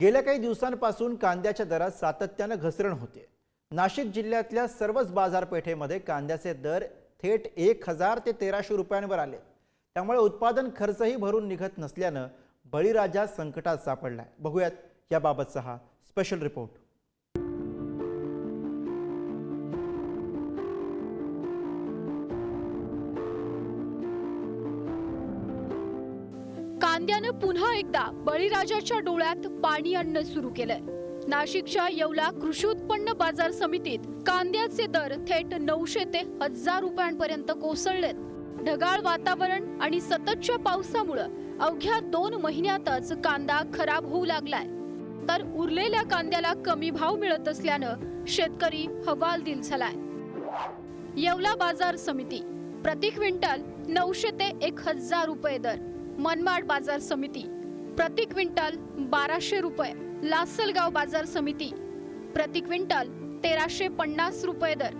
गेल्या काही दिवसांपासून कांद्याच्या दरात सातत्यानं घसरण होते. नाशिक जिल्ह्यातल्या सर्वच बाजारपेठेमध्ये कांद्याचे दर थेट एक हजार ते तेराशे रुपयांवर आले. त्यामुळे उत्पादन खर्चही भरून निघत नसल्यानं बळीराजा संकटात सापडलाय. बघूयात याबाबतचा हा स्पेशल रिपोर्ट कांद्यानं पुन्हा एकदा बळीराजाच्या डोळ्यात पाणी आणणं सुरू केलंय. नाशिकच्या येवला कृषी उत्पन्न बाजार समितीत कांद्याचे दर थेट नऊशे ते हजार रुपयांपर्यंत कोसळलेत. ढगाळ वातावरण आणि सततच्या पावसामुळं अवघ्या दोन महिन्यातच कांदा खराब होऊ लागलाय. तर उरलेल्या कांद्याला कमी भाव मिळत असल्यानं शेतकरी हवालदिल झालाय. येवला बाजार समिती प्रति क्विंटल नऊशे ते एक हजार रुपये दर. मनमाड बाजार समिती. प्रति क्विंटल बाराशे रुपये. लासलगाव बाजार समिती. प्रति क्विंटल तेराशे पन्नास रुपये दर.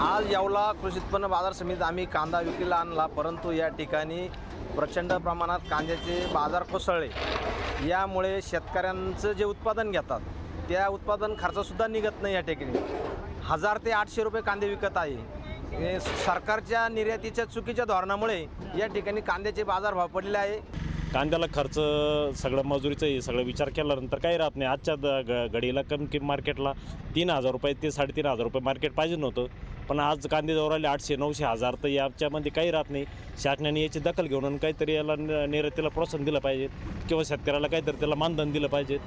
आज येवला कृषी उत्पन्न बाजार समितीत आम्ही कांदा विक्रीला आणला परंतु या ठिकाणी प्रचंड प्रमाणात कांद्याचे बाजार कोसळले. यामुळे शेतकऱ्यांचं जे उत्पादन घेतात त्या उत्पादन खर्चसुद्धा निघत नाही या ठिकाणी. हजार ते आठशे रुपये कांदे विकत आहे. हे सरकारच्या निर्यातीच्या चुकीच्या धोरणामुळे या ठिकाणी कांद्याचे बाजारभाव पडलेले आहे. कांद्याला खर्च सगळं मजुरीचं हे सगळं विचार केल्यानंतर काही राहत नाही. आजच्या द- ग- घडीला कमी किम मार्केटला तीन हजार रुपये ते साडेतीन हजार रुपये मार्केट पाहिजे नव्हतं. पण आज कांदे जवळ आले आठशे नऊशे हजार तर याच्यामध्ये काही राहत नाही. शासनाने याची दखल घेऊन आणि काहीतरी याला निर्यातीला प्रोत्साहन दिलं पाहिजे किंवा शेतकऱ्याला काहीतरी त्याला मानधन दिलं पाहिजे.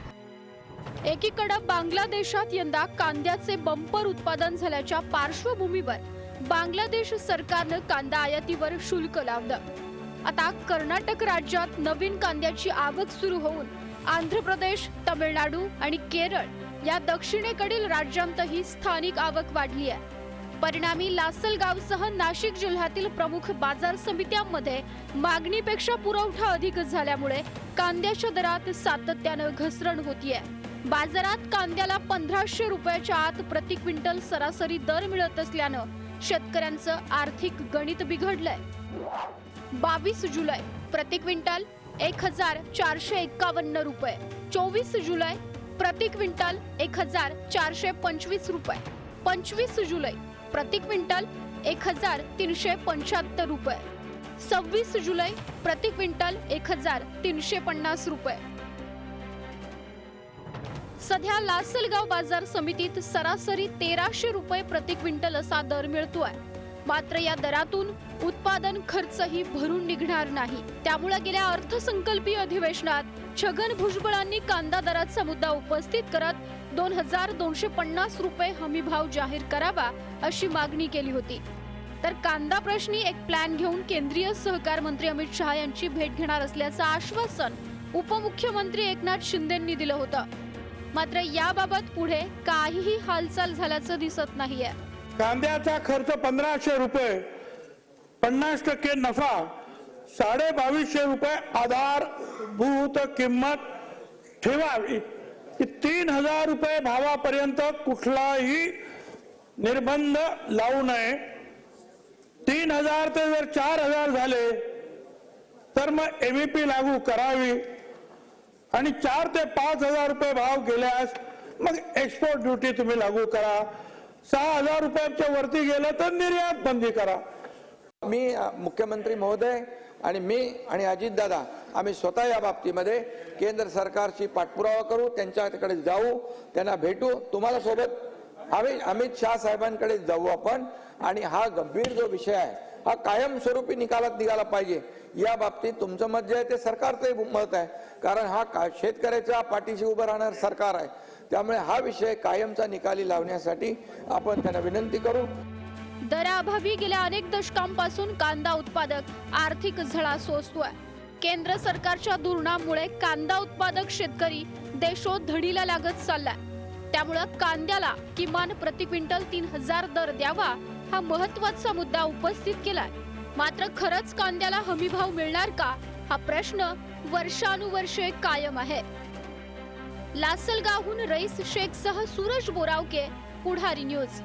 एकीकडे बांगलादेशात यंदा कांद्याचे बंपर उत्पादन झाल्याच्या पार्श्वभूमीवर बांगलादेश सरकारनं कांदा आयातीवर शुल्क लावलं. आता कर्नाटक राज्यात नवीन कांद्याची आवक सुरू होऊन आंध्र प्रदेश तमिळनाडू आणि केरळ या दक्षिणेकडील राज्यांतही स्थानिक आवक वाढली आहे. परिणामी लासलगावसह नाशिक जिल्ह्यातील प्रमुख बाजार समित्यांमध्ये मागणीपेक्षा पुरवठा अधिक झाल्यामुळे कांद्याच्या दरात सातत्यानं घसरण होतीये. बाजारात कांद्याला पंधराशे रुपयाच्या आत प्रति क्विंटल सरासरी दर मिळत असल्यानं शेतकऱ्यांचं आर्थिक गणित बिघडलंय. बावीस जुलै प्रति क्विंटल एक हजार चारशे एक्कावन्न रुपये. चोवीस जुलै प्रति क्विंटल एक हजार चारशे पंचवीस रुपये. पंचवीस जुलै प्रति क्विंटल एक हजार तीनशे पंच्याहत्तर रुपये. सव्वीस जुलै प्रति क्विंटल एक हजार तीनशे पन्नास रुपये. सध्या लासलगाव बाजार समितीत सरासरी तेराशे रुपये प्रति क्विंटल असा दर मिळतोय. मात्र या दरातून उत्पादन खर्चही भरून निघणार नाही. त्यामुळे गेल्या अर्थसंकल्पीय अधिवेशनात छगन भुजबळांनी कांदा दराचा मुद्दा उपस्थित करत दोन हजार दोनशे पन्नास रुपये हमी भाव जाहीर करावा अशी मागणी केली होती. तर कांदा प्रश्नी एक प्लॅन घेऊन केंद्रीय सहकार मंत्री अमित शहा यांची भेट घेणार असल्याचं आश्वासन उपमुख्यमंत्री एकनाथ शिंदेंनी दिलं होतं. मात्र याबाबत पुढे काहीही हालचाल झाल्याचं दिसत नाहीये. कांद्याचा खर्च पंधराशे रुपये पन्नास टक्के नफा साडे बावीसशे रुपये आधारभूत किंमत ठेवावी तीन हजार रुपये भावापर्यंत कुठलाही निर्बंध लावू नये. तीन हजार ते जर चार हजार झाले तर मग एमईपी लागू करावी. आणि चार ते पाच हजार रुपये भाव गेल्यास मग एक्सपोर्ट ड्युटी तुम्ही लागू करा. सहा हजार रुपयाच्या वरती गेलं तर निर्यात बंदी करा. मी मुख्यमंत्री महोदय आणि मी आणि अजितदादा आम्ही स्वतः या बाबतीमध्ये केंद्र सरकारशी पाठपुरावा करू त्यांच्याकडे जाऊ त्यांना भेटू. तुम्हाला सोबत आम्ही अमित शाह साहेबांकडे जाऊ आपण. आणि हा गंभीर जो विषय आहे हा कायमस्वरूपी निकालात निघाला पाहिजे. या बाबतीत तुमचं मत जे आहे ते सरकारचंही मत आहे. कारण हा का शेतकऱ्याच्या पाठीशी उभं राहणार सरकार आहे. त्यामुळे हा विषय कायमचा निकाली लावण्यासाठी आपण त्यांना विनंती करू. दराअभावी गेल्या अनेक दशकांपासून कांदा उत्पादक आर्थिक झळा सोसतोय. केंद्र सरकारच्या धोरणामुळे कांदा उत्पादक शेतकरी देशोधडीला लागत चाललाय. त्यामुळं कांद्याला किमान प्रति क्विंटल तीन हजार दर द्यावा हा महत्त्वाचा मुद्दा उपस्थित केलाय. मात्र खरंच कांद्याला हमी भाव मिळणार का? हा प्रश्न वर्षानुवर्षे कायम आहे. लासलगावहून रईस शेख सह सूरज बोरावके पुढारी न्यूज.